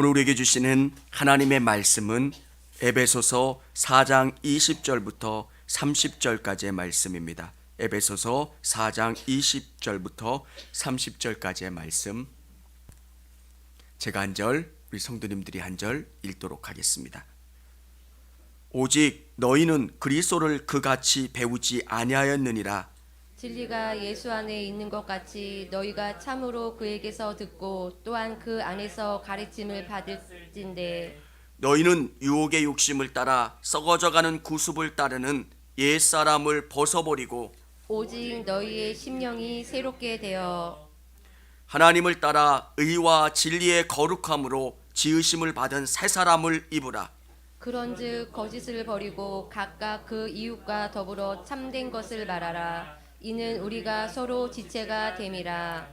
오늘 우리에게 주시는 하나님의 말씀은 에베소서 4장 20절부터 30절까지의 말씀입니다. 에베소서 4장 20절부터 30절까지의 말씀. 제가 한 절, 우리 성도님들이 한 절 읽도록 하겠습니다. 오직 너희는 그리스도를 그같이 배우지 아니하였느니라 진리가 예수 안에 있는 것 같이 너희가 참으로 그에게서 듣고 또한 그 안에서 가르침을 받을진데 너희는 유혹의 욕심을 따라 썩어져가는 구습을 따르는 옛 사람을 벗어버리고 오직 너희의 심령이 새롭게 되어 하나님을 따라 의와 진리의 거룩함으로 지으심을 받은 새 사람을 입으라. 그런즉 거짓을 버리고 각각 그 이웃과 더불어 참된 것을 말하라 이는 우리가 서로 지체가 됨이라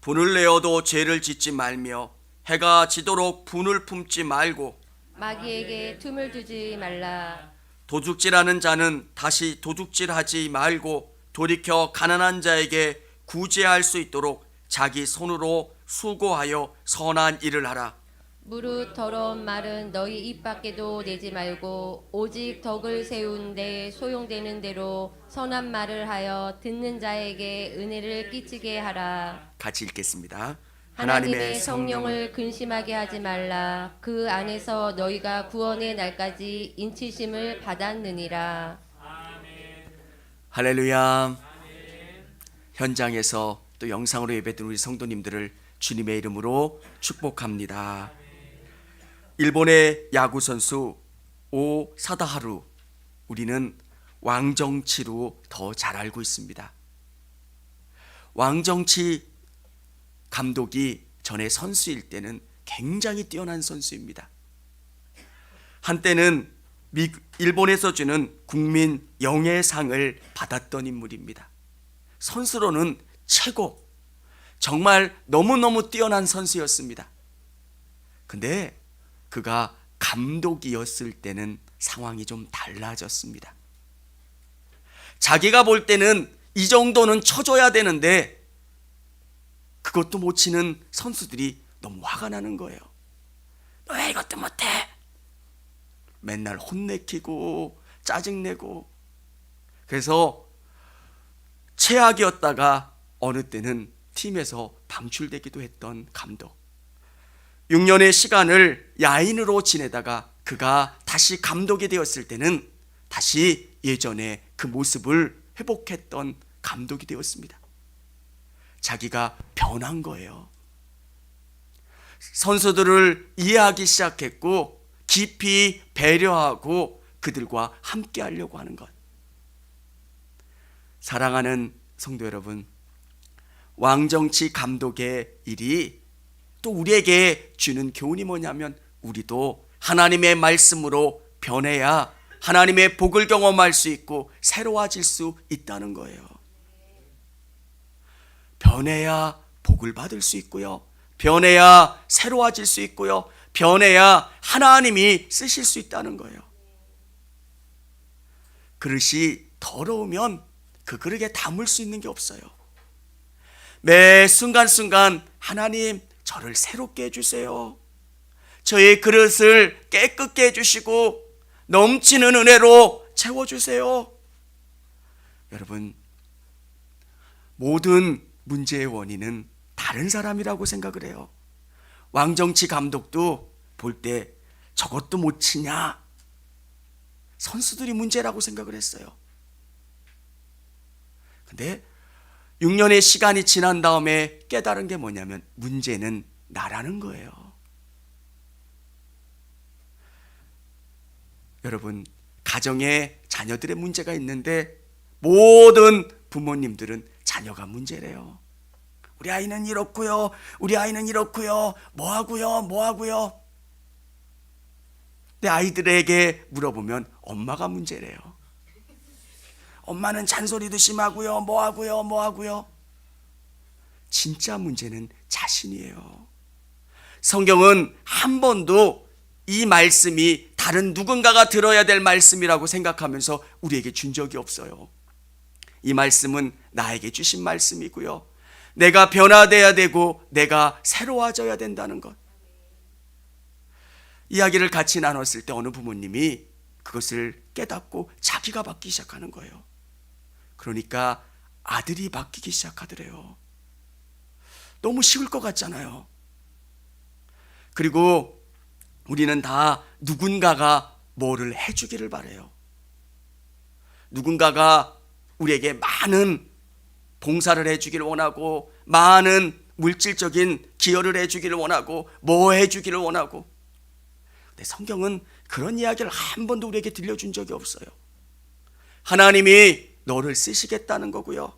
분을 내어도 죄를 짓지 말며 해가 지도록 분을 품지 말고 마귀에게 틈을 두지 말라 도둑질하는 자는 다시 도둑질하지 말고 돌이켜 가난한 자에게 구제할 수 있도록 자기 손으로 수고하여 선한 일을 하라. 무릇 더러운 말은 너희 입 밖에도 내지 말고 오직 덕을 세운데 소용되는 대로 선한 말을 하여 듣는 자에게 은혜를 끼치게 하라. 같이 읽겠습니다. 하나님의 성령을 근심하게 하지 말라. 그 안에서 너희가 구원의 날까지 인치심을 받았느니라. 할렐루야. 현장에서 또 영상으로 예배드린 우리 성도님들을 주님의 이름으로 축복합니다. 일본의 야구 선수 오 사다하루 우리는 왕정치로 더 잘 알고 있습니다. 왕정치 감독이 전에 선수일 때는 굉장히 뛰어난 선수입니다. 한때는 미, 일본에서 주는 국민 영예상을 받았던 인물입니다. 선수로는 최고, 정말 너무너무 뛰어난 선수였습니다. 근데 그가 감독이었을 때는 상황이 좀 달라졌습니다. 자기가 볼 때는 이 정도는 쳐줘야 되는데 그것도 못 치는 선수들이 너무 화가 나는 거예요. 너 왜 이것도 못해? 맨날 혼내키고 짜증내고 그래서 최악이었다가 어느 때는 팀에서 방출되기도 했던 감독. 6년의 시간을 야인으로 지내다가 그가 다시 감독이 되었을 때는 다시 예전의 그 모습을 회복했던 감독이 되었습니다. 자기가 변한 거예요. 선수들을 이해하기 시작했고 깊이 배려하고 그들과 함께 하려고 하는 것. 사랑하는 성도 여러분, 왕정치 감독의 일이 또 우리에게 주는 교훈이 뭐냐면 우리도 하나님의 말씀으로 변해야 하나님의 복을 경험할 수 있고 새로워질 수 있다는 거예요. 변해야 복을 받을 수 있고요. 변해야 새로워질 수 있고요. 변해야 하나님이 쓰실 수 있다는 거예요. 그릇이 더러우면 그 그릇에 담을 수 있는 게 없어요. 매 순간순간 하나님 저를 새롭게 해주세요. 저의 그릇을 깨끗게 해주시고 넘치는 은혜로 채워주세요. 여러분, 모든 문제의 원인은 다른 사람이라고 생각을 해요. 왕정치 감독도 볼 때 저것도 못 치냐? 선수들이 문제라고 생각을 했어요. 근데 6년의 시간이 지난 다음에 깨달은 게 뭐냐면 문제는 나라는 거예요. 여러분, 가정에 자녀들의 문제가 있는데 모든 부모님들은 자녀가 문제래요. 우리 아이는 이렇고요. 우리 아이는 이렇고요. 뭐 하고요? 뭐 하고요? 내 아이들에게 물어보면 엄마가 문제래요. 엄마는 잔소리도 심하고요. 뭐 하고요? 뭐 하고요? 진짜 문제는 자신이에요. 성경은 한 번도 이 말씀이 다른 누군가가 들어야 될 말씀이라고 생각하면서 우리에게 준 적이 없어요. 이 말씀은 나에게 주신 말씀이고요. 내가 변화돼야 되고 내가 새로워져야 된다는 것. 이야기를 같이 나눴을 때 어느 부모님이 그것을 깨닫고 자기가 받기 시작하는 거예요. 그러니까 아들이 바뀌기 시작하더래요. 너무 쉬울 것 같잖아요. 그리고 우리는 다 누군가가 뭐를 해주기를 바래요. 누군가가 우리에게 많은 봉사를 해주기를 원하고 많은 물질적인 기여를 해주기를 원하고 뭐 해주기를 원하고 근데 성경은 그런 이야기를 한 번도 우리에게 들려준 적이 없어요. 하나님이 너를 쓰시겠다는 거고요.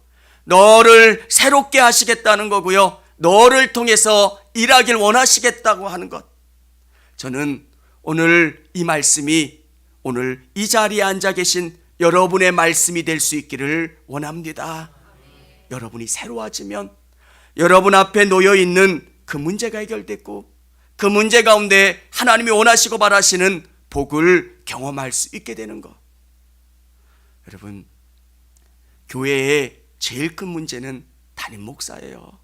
너를 새롭게 하시겠다는 거고요. 너를 통해서 일하길 원하시겠다고 하는 것. 저는 오늘 이 말씀이 오늘 이 자리에 앉아 계신 여러분의 말씀이 될 수 있기를 원합니다. 여러분이 새로워지면 여러분 앞에 놓여 있는 그 문제가 해결됐고 그 문제 가운데 하나님이 원하시고 바라시는 복을 경험할 수 있게 되는 것. 여러분, 교회의 제일 큰 문제는 담임 목사예요.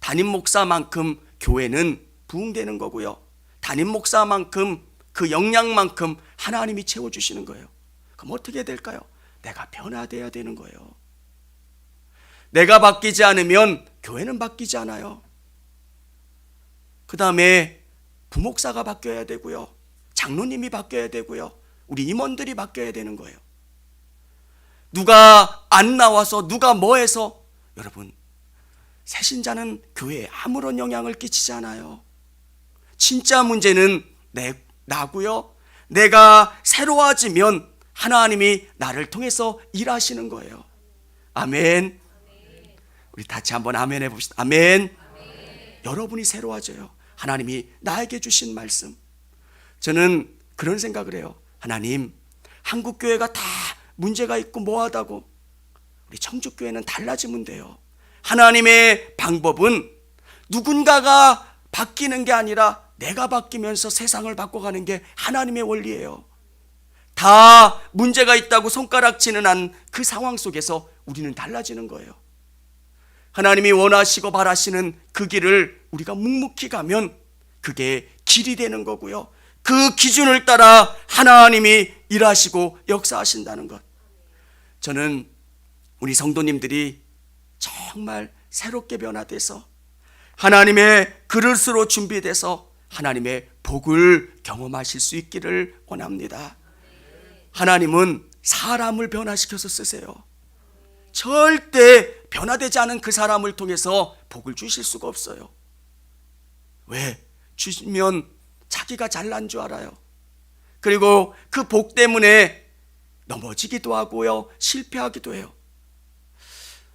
담임 목사만큼 교회는 부흥되는 거고요. 담임 목사만큼 그 역량만큼 하나님이 채워주시는 거예요. 그럼 어떻게 될까요? 내가 변화돼야 되는 거예요. 내가 바뀌지 않으면 교회는 바뀌지 않아요. 그 다음에 부목사가 바뀌어야 되고요. 장로님이 바뀌어야 되고요. 우리 임원들이 바뀌어야 되는 거예요. 누가 안 나와서 누가 뭐 해서 여러분 새신자는 교회에 아무런 영향을 끼치지 않아요. 진짜 문제는 내 나고요. 내가 새로워지면 하나님이 나를 통해서 일하시는 거예요. 아멘. 우리 같이 한번 아멘 해봅시다. 아멘. 여러분이 새로워져요. 하나님이 나에게 주신 말씀. 저는 그런 생각을 해요. 하나님, 한국 교회가 다 문제가 있고 뭐하다고 우리 청주 교회는 달라지면 돼요. 하나님의 방법은 누군가가 바뀌는 게 아니라 내가 바뀌면서 세상을 바꿔가는 게 하나님의 원리예요. 다 문제가 있다고 손가락치는 한 그 상황 속에서 우리는 달라지는 거예요. 하나님이 원하시고 바라시는 그 길을 우리가 묵묵히 가면 그게 길이 되는 거고요. 그 기준을 따라 하나님이 일하시고 역사하신다는 것. 저는 우리 성도님들이 정말 새롭게 변화돼서 하나님의 그릇으로 준비돼서 하나님의 복을 경험하실 수 있기를 원합니다. 하나님은 사람을 변화시켜서 쓰세요. 절대 변화되지 않은 그 사람을 통해서 복을 주실 수가 없어요. 왜? 주시면 자기가 잘난 줄 알아요. 그리고 그 복 때문에 넘어지기도 하고요. 실패하기도 해요.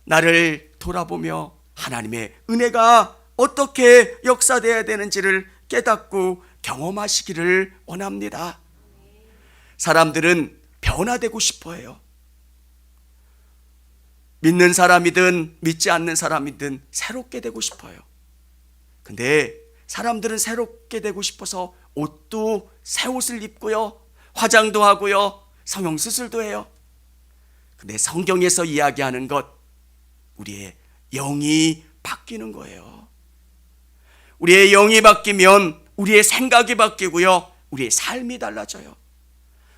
나를 돌아보며 하나님의 은혜가 어떻게 역사되어야 되는지를 깨닫고 경험하시기를 원합니다. 사람들은 변화되고 싶어 해요. 믿는 사람이든 믿지 않는 사람이든 새롭게 되고 싶어요. 근데 사람들은 새롭게 되고 싶어서 옷도 새 옷을 입고요. 화장도 하고요. 성형 수술도 해요. 근데 성경에서 이야기하는 것, 우리의 영이 바뀌는 거예요. 우리의 영이 바뀌면 우리의 생각이 바뀌고요. 우리의 삶이 달라져요.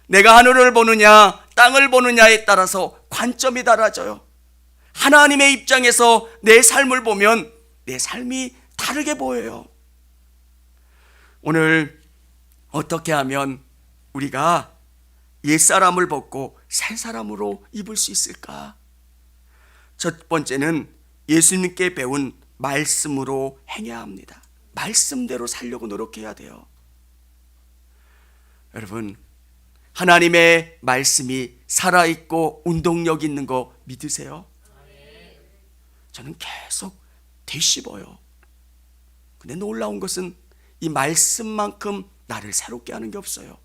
내가 하늘을 보느냐, 땅을 보느냐에 따라서 관점이 달라져요. 하나님의 입장에서 내 삶을 보면 내 삶이 다르게 보여요. 오늘 어떻게 하면 우리가 옛사람을 벗고 새 사람으로 입을 수 있을까? 첫 번째는 예수님께 배운 말씀으로 행해야 합니다. 말씀대로 살려고 노력해야 돼요. 여러분, 하나님의 말씀이 살아있고 운동력 있는 거 믿으세요? 저는 계속 되씹어요. 근데 놀라운 것은 이 말씀만큼 나를 새롭게 하는 게 없어요.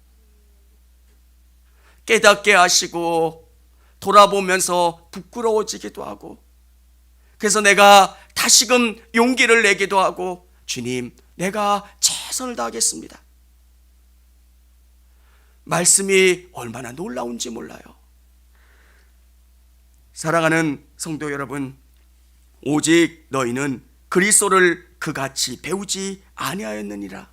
깨닫게 하시고 돌아보면서 부끄러워지기도 하고 그래서 내가 다시금 용기를 내기도 하고 주님 내가 최선을 다하겠습니다. 말씀이 얼마나 놀라운지 몰라요. 사랑하는 성도 여러분, 오직 너희는 그리스도를 그같이 배우지 아니하였느니라.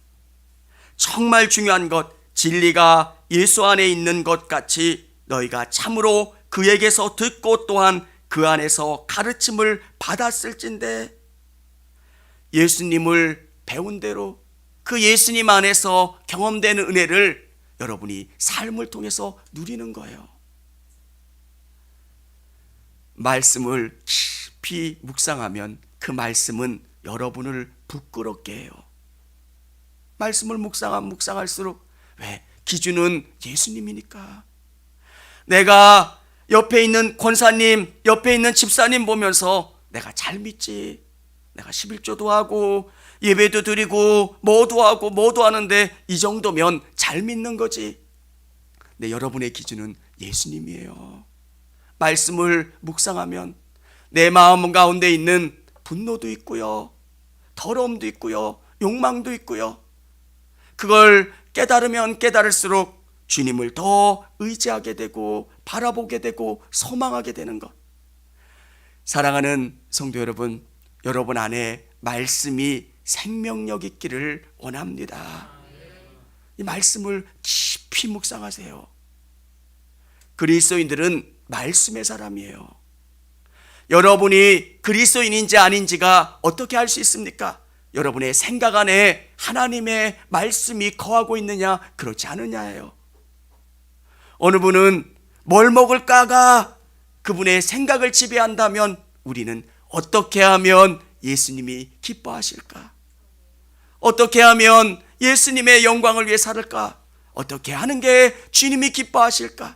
정말 중요한 것, 진리가 예수 안에 있는 것 같이 너희가 참으로 그에게서 듣고 또한 그 안에서 가르침을 받았을진데 예수님을 배운 대로 그 예수님 안에서 경험되는 은혜를 여러분이 삶을 통해서 누리는 거예요. 말씀을 깊이 묵상하면 그 말씀은 여러분을 부끄럽게 해요. 말씀을 묵상하면 묵상할수록 왜? 기준은 예수님이니까. 내가 옆에 있는 권사님, 옆에 있는 집사님 보면서 내가 잘 믿지. 내가 11조도 하고 예배도 드리고 뭐도 하고 뭐도 하는데 이 정도면 잘 믿는 거지. 네, 여러분의 기준은 예수님이에요. 말씀을 묵상하면 내 마음 가운데 있는 분노도 있고요. 더러움도 있고요. 욕망도 있고요. 그걸 깨달으면 깨달을수록 주님을 더 의지하게 되고 바라보게 되고 소망하게 되는 것. 사랑하는 성도 여러분, 여러분 안에 말씀이 생명력 있기를 원합니다. 이 말씀을 깊이 묵상하세요. 그리스도인들은 말씀의 사람이에요. 여러분이 그리스도인인지 아닌지가 어떻게 알 수 있습니까? 여러분의 생각 안에 하나님의 말씀이 거하고 있느냐, 그렇지 않느냐예요. 어느 분은 뭘 먹을까가 그분의 생각을 지배한다면 우리는 어떻게 하면 예수님이 기뻐하실까? 어떻게 하면 예수님의 영광을 위해 살을까? 어떻게 하는 게 주님이 기뻐하실까?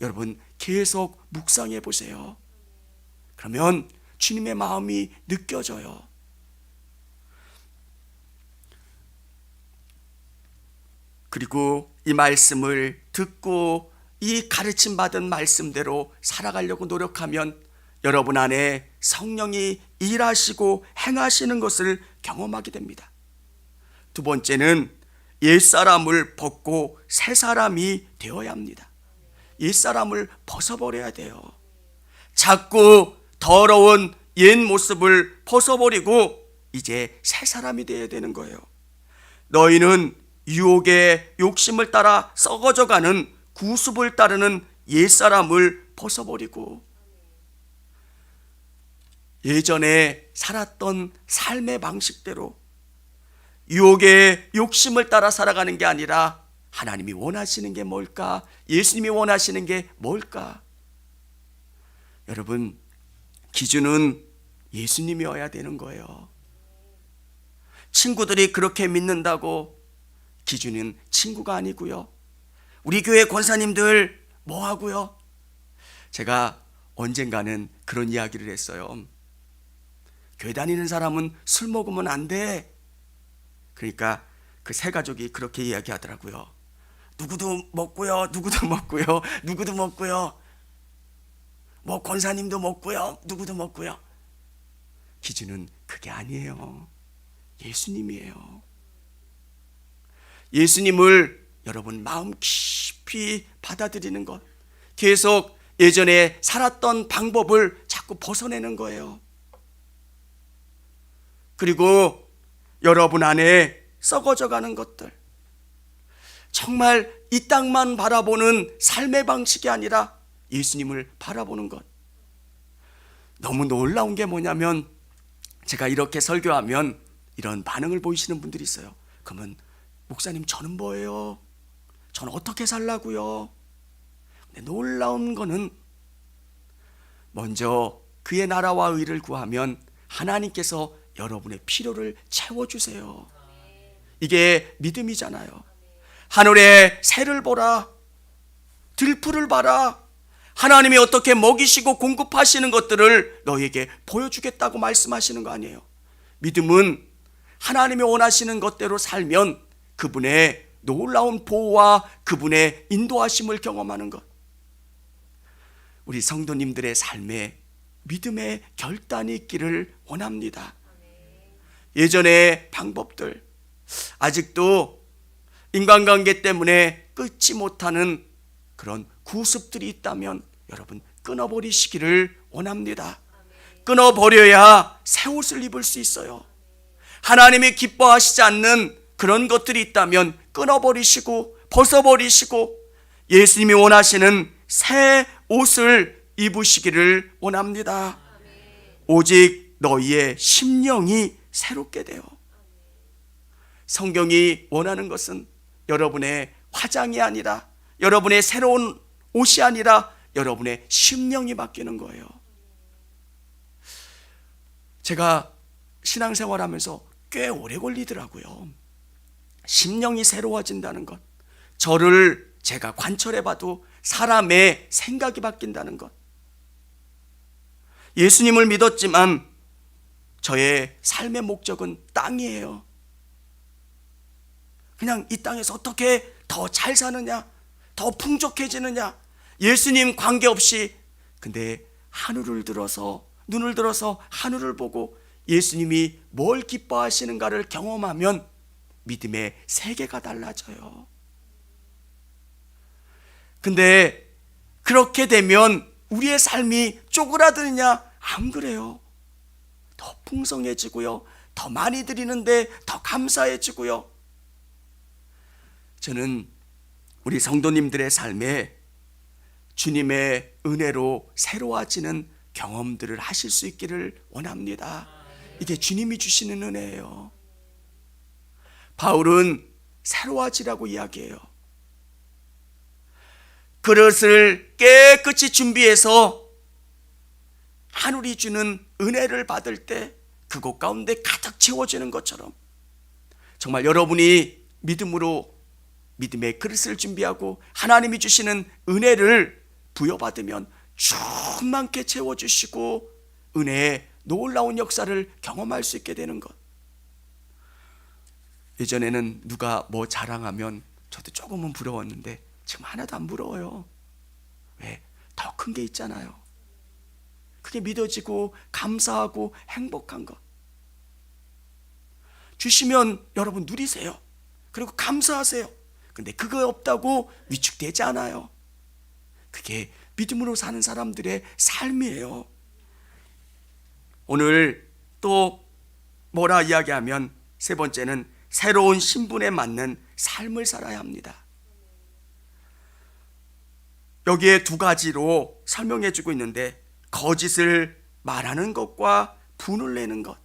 여러분 계속 묵상해 보세요. 그러면 주님의 마음이 느껴져요. 그리고 이 말씀을 듣고 이 가르침 받은 말씀대로 살아가려고 노력하면 여러분 안에 성령이 일하시고 행하시는 것을 경험하게 됩니다. 두 번째는 옛사람을 벗고 새 사람이 되어야 합니다. 옛사람을 벗어버려야 돼요. 자꾸 더러운 옛 모습을 벗어버리고 이제 새 사람이 되어야 되는 거예요. 너희는 유혹의 욕심을 따라 썩어져 가는 구습을 따르는 옛사람을 벗어버리고 예전에 살았던 삶의 방식대로 유혹의 욕심을 따라 살아가는 게 아니라 하나님이 원하시는 게 뭘까? 예수님이 원하시는 게 뭘까? 여러분, 기준은 예수님이어야 되는 거예요. 친구들이 그렇게 믿는다고 기준은 친구가 아니고요. 우리 교회 권사님들 뭐 하고요? 제가 언젠가는 그런 이야기를 했어요. 교회 다니는 사람은 술 먹으면 안 돼. 그러니까 그 세 가족이 그렇게 이야기하더라고요. 누구도 먹고요, 누구도 먹고요, 누구도 먹고요. 뭐 권사님도 먹고요, 누구도 먹고요. 기준은 그게 아니에요. 예수님이에요. 예수님을 여러분 마음 깊이 받아들이는 것. 계속 예전에 살았던 방법을 자꾸 벗어내는 거예요. 그리고 여러분 안에 썩어져 가는 것들. 정말 이 땅만 바라보는 삶의 방식이 아니라 예수님을 바라보는 것. 너무 놀라운 게 뭐냐면 제가 이렇게 설교하면 이런 반응을 보이시는 분들이 있어요. 그러면 목사님 저는 뭐예요? 저는 어떻게 살라고요? 근데 놀라운 거는 먼저 그의 나라와 의를 구하면 하나님께서 여러분의 필요를 채워 주세요. 이게 믿음이잖아요. 하늘에 새를 보라. 들풀을 봐라. 하나님이 어떻게 먹이시고 공급하시는 것들을 너에게 보여주겠다고 말씀하시는 거 아니에요. 믿음은 하나님이 원하시는 것대로 살면 그분의 놀라운 보호와 그분의 인도하심을 경험하는 것. 우리 성도님들의 삶에 믿음의 결단이 있기를 원합니다. 예전의 방법들, 아직도 인간관계 때문에 끊지 못하는 그런 구습들이 있다면 여러분 끊어버리시기를 원합니다. 끊어버려야 새 옷을 입을 수 있어요. 하나님이 기뻐하시지 않는 그런 것들이 있다면 끊어버리시고 벗어버리시고 예수님이 원하시는 새 옷을 입으시기를 원합니다. 오직 너희의 심령이 새롭게 되어 성경이 원하는 것은 여러분의 화장이 아니라 여러분의 새로운 옷이 아니라 여러분의 심령이 바뀌는 거예요. 제가 신앙생활 하면서 꽤 오래 걸리더라고요. 심령이 새로워진다는 것. 저를 제가 관철해 봐도 사람의 생각이 바뀐다는 것. 예수님을 믿었지만 저의 삶의 목적은 땅이에요. 그냥 이 땅에서 어떻게 더 잘 사느냐, 더 풍족해지느냐, 예수님 관계없이 근데 하늘을 들어서 눈을 들어서 하늘을 보고 예수님이 뭘 기뻐하시는가를 경험하면 믿음의 세계가 달라져요. 근데 그렇게 되면 우리의 삶이 쪼그라드느냐? 안 그래요. 더 풍성해지고요. 더 많이 드리는데 더 감사해지고요. 저는 우리 성도님들의 삶에 주님의 은혜로 새로워지는 경험들을 하실 수 있기를 원합니다. 이게 주님이 주시는 은혜예요. 바울은 새로워지라고 이야기해요. 그릇을 깨끗이 준비해서 하늘이 주는 은혜를 받을 때 그곳 가운데 가득 채워지는 것처럼 정말 여러분이 믿음으로 믿음의 그릇을 준비하고 하나님이 주시는 은혜를 부여받으면 충만케 채워주시고 은혜의 놀라운 역사를 경험할 수 있게 되는 것. 예전에는 누가 뭐 자랑하면 저도 조금은 부러웠는데 지금 하나도 안 부러워요. 왜? 더 큰 게 있잖아요. 그게 믿어지고 감사하고 행복한 것. 주시면 여러분 누리세요. 그리고 감사하세요. 근데 그거 없다고 위축되지 않아요. 그게 믿음으로 사는 사람들의 삶이에요. 오늘 또 뭐라 이야기하면 세 번째는 새로운 신분에 맞는 삶을 살아야 합니다. 여기에 두 가지로 설명해 주고 있는데 거짓을 말하는 것과 분을 내는 것.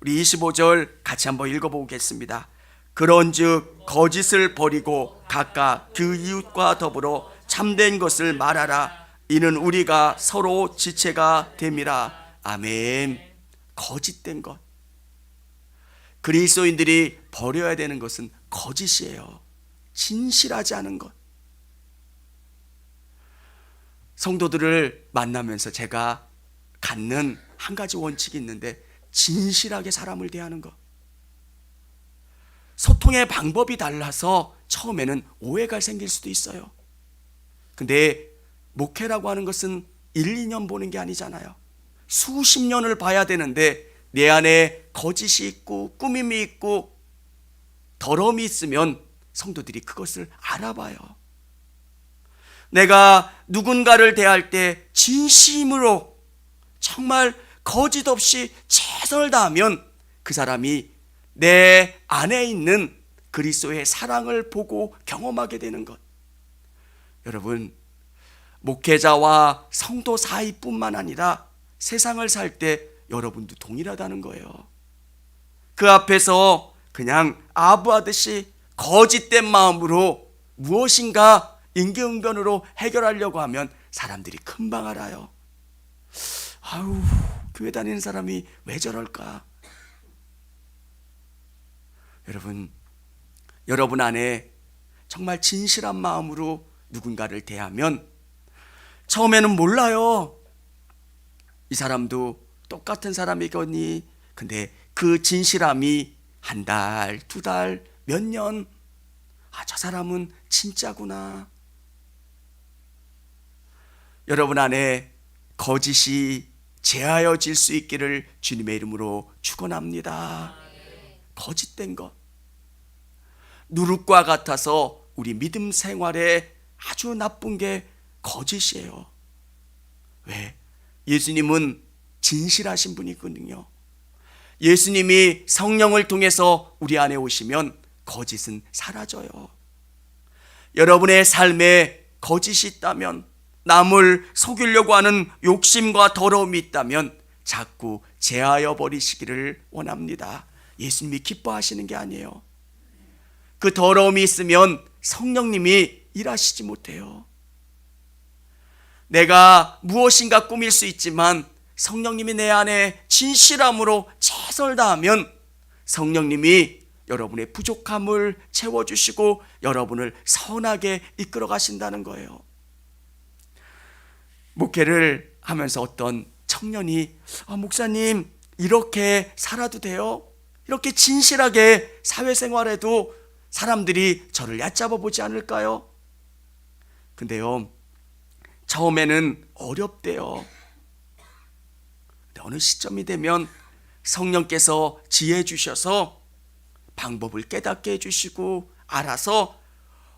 우리 25절 같이 한번 읽어 보겠습니다. 그런즉 거짓을 버리고 각각 그 이웃과 더불어 참된 것을 말하라. 이는 우리가 서로 지체가 됨이라. 아멘. 거짓된 것. 그리스도인들이 버려야 되는 것은 거짓이에요. 진실하지 않은 것. 성도들을 만나면서 제가 갖는 한 가지 원칙이 있는데 진실하게 사람을 대하는 것. 소통의 방법이 달라서 처음에는 오해가 생길 수도 있어요. 근데 목회라고 하는 것은 1, 2년 보는 게 아니잖아요. 수십 년을 봐야 되는데 내 안에 거짓이 있고 꾸밈이 있고 더러움이 있으면 성도들이 그것을 알아봐요. 내가 누군가를 대할 때 진심으로 정말 거짓 없이 최선을 다하면 그 사람이 내 안에 있는 그리스도의 사랑을 보고 경험하게 되는 것. 여러분, 목회자와 성도 사이뿐만 아니라 세상을 살 때 여러분도 동일하다는 거예요. 그 앞에서 그냥 아부하듯이 거짓된 마음으로 무엇인가 인기응변으로 해결하려고 하면 사람들이 금방 알아요. 아우, 교회 다니는 사람이 왜 저럴까? 여러분, 여러분 안에 정말 진실한 마음으로 누군가를 대하면 처음에는 몰라요. 이 사람도 똑같은 사람이거니. 근데 그 진실함이 한 달, 두 달, 몇 년, 아, 저 사람은 진짜구나. 여러분 안에 거짓이 제하여질 수 있기를 주님의 이름으로 축원합니다. 거짓된 것. 누룩과 같아서 우리 믿음 생활에 아주 나쁜 게 거짓이에요. 왜? 예수님은 진실하신 분이거든요. 예수님이 성령을 통해서 우리 안에 오시면 거짓은 사라져요. 여러분의 삶에 거짓이 있다면 남을 속이려고 하는 욕심과 더러움이 있다면 자꾸 제하여 버리시기를 원합니다. 예수님이 기뻐하시는 게 아니에요. 그 더러움이 있으면 성령님이 일하시지 못해요. 내가 무엇인가 꾸밀 수 있지만 성령님이 내 안에 진실함으로 최선을 다하면 성령님이 여러분의 부족함을 채워주시고 여러분을 선하게 이끌어 가신다는 거예요. 목회를 하면서 어떤 청년이 아, 목사님 이렇게 살아도 돼요? 이렇게 진실하게 사회생활에도 사람들이 저를 얕잡아 보지 않을까요? 근데요, 처음에는 어렵대요. 근데 어느 시점이 되면 성령께서 지혜 주셔서 방법을 깨닫게 해주시고 알아서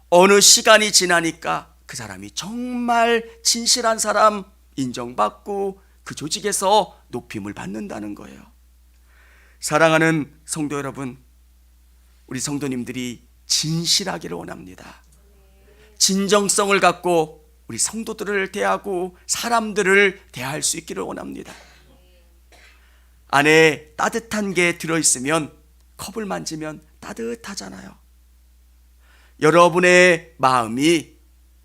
어느 시간이 지나니까 그 사람이 정말 진실한 사람 인정받고 그 조직에서 높임을 받는다는 거예요. 사랑하는 성도 여러분, 우리 성도님들이 진실하기를 원합니다. 진정성을 갖고 우리 성도들을 대하고 사람들을 대할 수 있기를 원합니다. 안에 따뜻한 게 들어있으면 컵을 만지면 따뜻하잖아요. 여러분의 마음이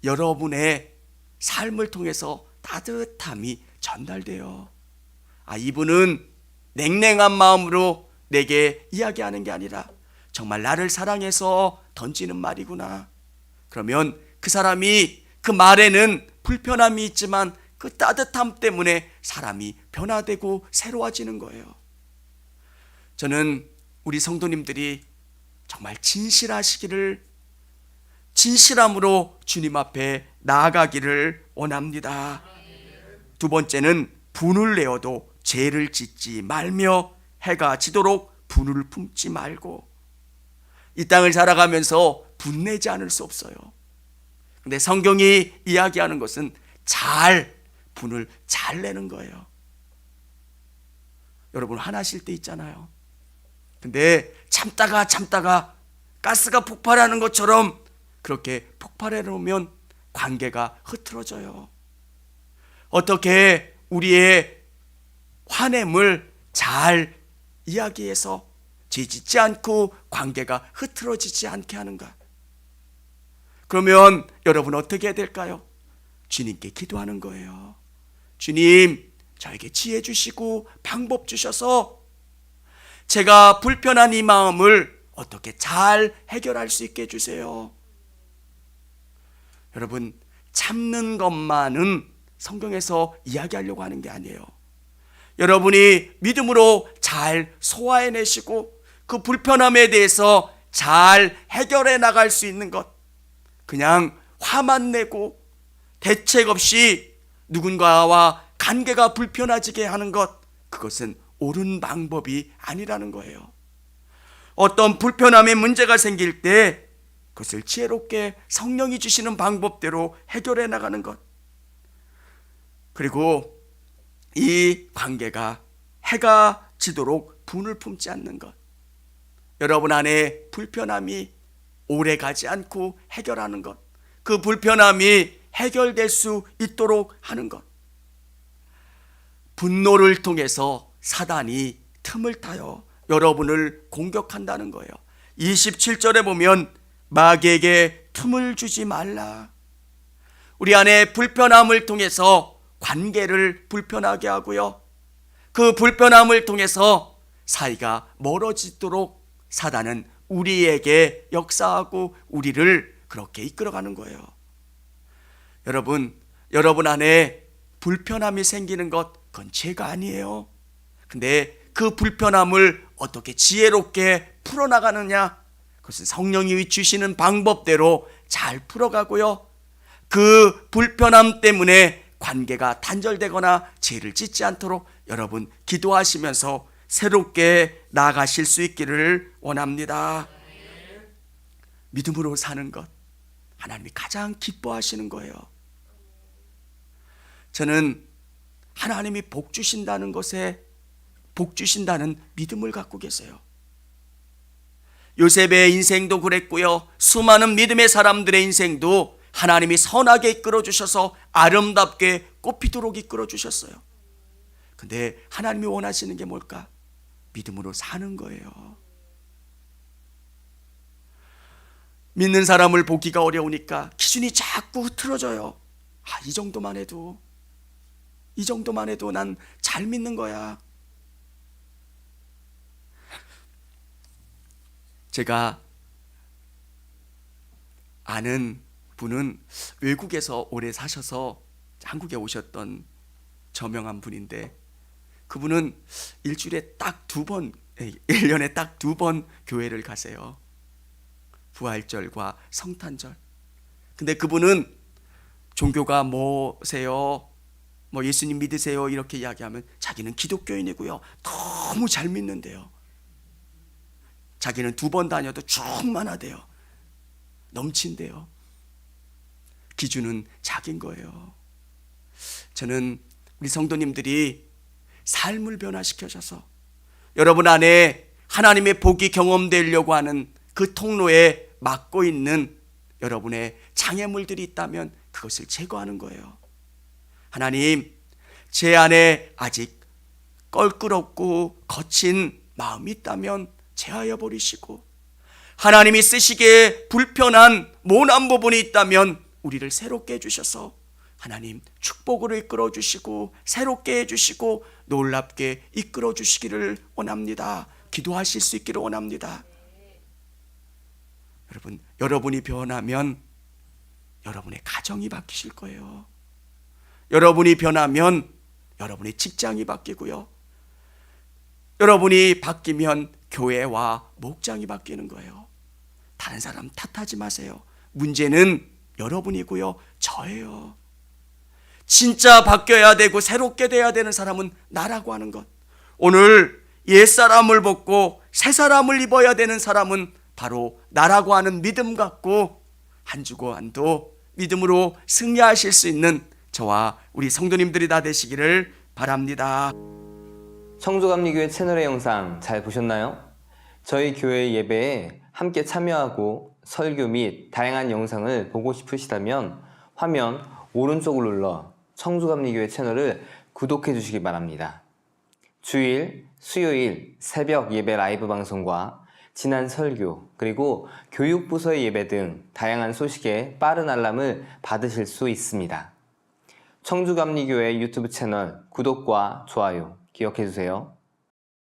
여러분의 삶을 통해서 따뜻함이 전달돼요. 아, 이분은 냉랭한 마음으로 내게 이야기하는 게 아니라 정말 나를 사랑해서 던지는 말이구나. 그러면 그 사람이 그 말에는 불편함이 있지만 그 따뜻함 때문에 사람이 변화되고 새로워지는 거예요. 저는 우리 성도님들이 정말 진실하시기를 진실함으로 주님 앞에 나아가기를 원합니다. 두 번째는 분을 내어도 죄를 짓지 말며 해가 지도록 분을 품지 말고 이 땅을 살아가면서 분내지 않을 수 없어요. 근데 성경이 이야기하는 것은 잘 분을 잘 내는 거예요. 여러분 화나실 때 있잖아요. 근데 참다가 참다가 가스가 폭발하는 것처럼 그렇게 폭발해 놓으면 관계가 흐트러져요. 어떻게 우리의 화냄을 잘 이야기해서 죄짓지 않고 관계가 흐트러지지 않게 하는가? 그러면 여러분 어떻게 해야 될까요? 주님께 기도하는 거예요. 주님, 저에게 지혜 주시고 방법 주셔서 제가 불편한 이 마음을 어떻게 잘 해결할 수 있게 해주세요. 여러분, 참는 것만은 성경에서 이야기하려고 하는 게 아니에요. 여러분이 믿음으로 잘 소화해내시고 그 불편함에 대해서 잘 해결해 나갈 수 있는 것. 그냥 화만 내고 대책 없이 누군가와 관계가 불편해지게 하는 것. 그것은 옳은 방법이 아니라는 거예요. 어떤 불편함의 문제가 생길 때 그것을 지혜롭게 성령이 주시는 방법대로 해결해 나가는 것. 그리고 이 관계가 해가 지도록 분을 품지 않는 것. 여러분 안에 불편함이 오래 가지 않고 해결하는 것. 그 불편함이 해결될 수 있도록 하는 것. 분노를 통해서 사단이 틈을 타요. 여러분을 공격한다는 거예요. 27절에 보면 마귀에게 틈을 주지 말라. 우리 안에 불편함을 통해서 관계를 불편하게 하고요. 그 불편함을 통해서 사이가 멀어지도록 사단은 우리에게 역사하고 우리를 그렇게 이끌어가는 거예요. 여러분, 여러분 안에 불편함이 생기는 것, 그건 죄가 아니에요. 근데 그 불편함을 어떻게 지혜롭게 풀어나가느냐? 그것은 성령이 주시는 방법대로 잘 풀어가고요. 그 불편함 때문에 관계가 단절되거나 죄를 짓지 않도록 여러분 기도하시면서 새롭게 나아가실 수 있기를 원합니다. 믿음으로 사는 것 하나님이 가장 기뻐하시는 거예요. 저는 하나님이 복 주신다는 것에 복 주신다는 믿음을 갖고 계세요. 요셉의 인생도 그랬고요. 수많은 믿음의 사람들의 인생도 하나님이 선하게 이끌어 주셔서 아름답게 꽃피도록 이끌어 주셨어요. 근데 하나님이 원하시는 게 뭘까? 믿음으로 사는 거예요. 믿는 사람을 보기가 어려우니까 기준이 자꾸 흐트러져요. 아, 이 정도만 해도 이 정도만 해도 난 잘 믿는 거야. 제가 아는 분은 외국에서 오래 사셔서 한국에 오셨던 저명한 분인데 그분은 일주일에 딱 두 번, 1년에 딱 두 번 교회를 가세요. 부활절과 성탄절. 근데 그분은 종교가 뭐세요? 뭐 예수님 믿으세요? 이렇게 이야기하면 자기는 기독교인이고요. 너무 잘 믿는데요. 자기는 두 번 다녀도 충만하대요. 넘친대요. 기준은 자기인 거예요. 저는 우리 성도님들이 삶을 변화시켜줘서 여러분 안에 하나님의 복이 경험되려고 하는 그 통로에 막고 있는 여러분의 장애물들이 있다면 그것을 제거하는 거예요. 하나님, 제 안에 아직 껄끄럽고 거친 마음이 있다면 제하여 버리시고 하나님이 쓰시기에 불편한 모난 부분이 있다면 우리를 새롭게 해주셔서 하나님 축복으로 이끌어 주시고 새롭게 해 주시고 놀랍게 이끌어 주시기를 원합니다. 기도하실 수 있기를 원합니다. 여러분, 여러분이 변하면 여러분의 가정이 바뀌실 거예요. 여러분이 변하면 여러분의 직장이 바뀌고요. 여러분이 바뀌면 교회와 목장이 바뀌는 거예요. 다른 사람 탓하지 마세요. 문제는 여러분이고요. 저예요. 진짜 바뀌어야 되고 새롭게 돼야 되는 사람은 나라고 하는 것. 오늘 옛 사람을 벗고 새 사람을 입어야 되는 사람은 바로 나라고 하는 믿음 갖고 한 주고 한도 믿음으로 승리하실 수 있는 저와 우리 성도님들이 다 되시기를 바랍니다. 청주감리교회 채널의 영상 잘 보셨나요? 저희 교회 예배에 함께 참여하고 설교 및 다양한 영상을 보고 싶으시다면 화면 오른쪽을 눌러 청주감리교회 채널을 구독해 주시기 바랍니다. 주일, 수요일 새벽 예배 라이브 방송과 지난 설교, 그리고 교육부서의 예배 등 다양한 소식에 빠른 알람을 받으실 수 있습니다. 청주감리교회 유튜브 채널 구독과 좋아요 기억해 주세요.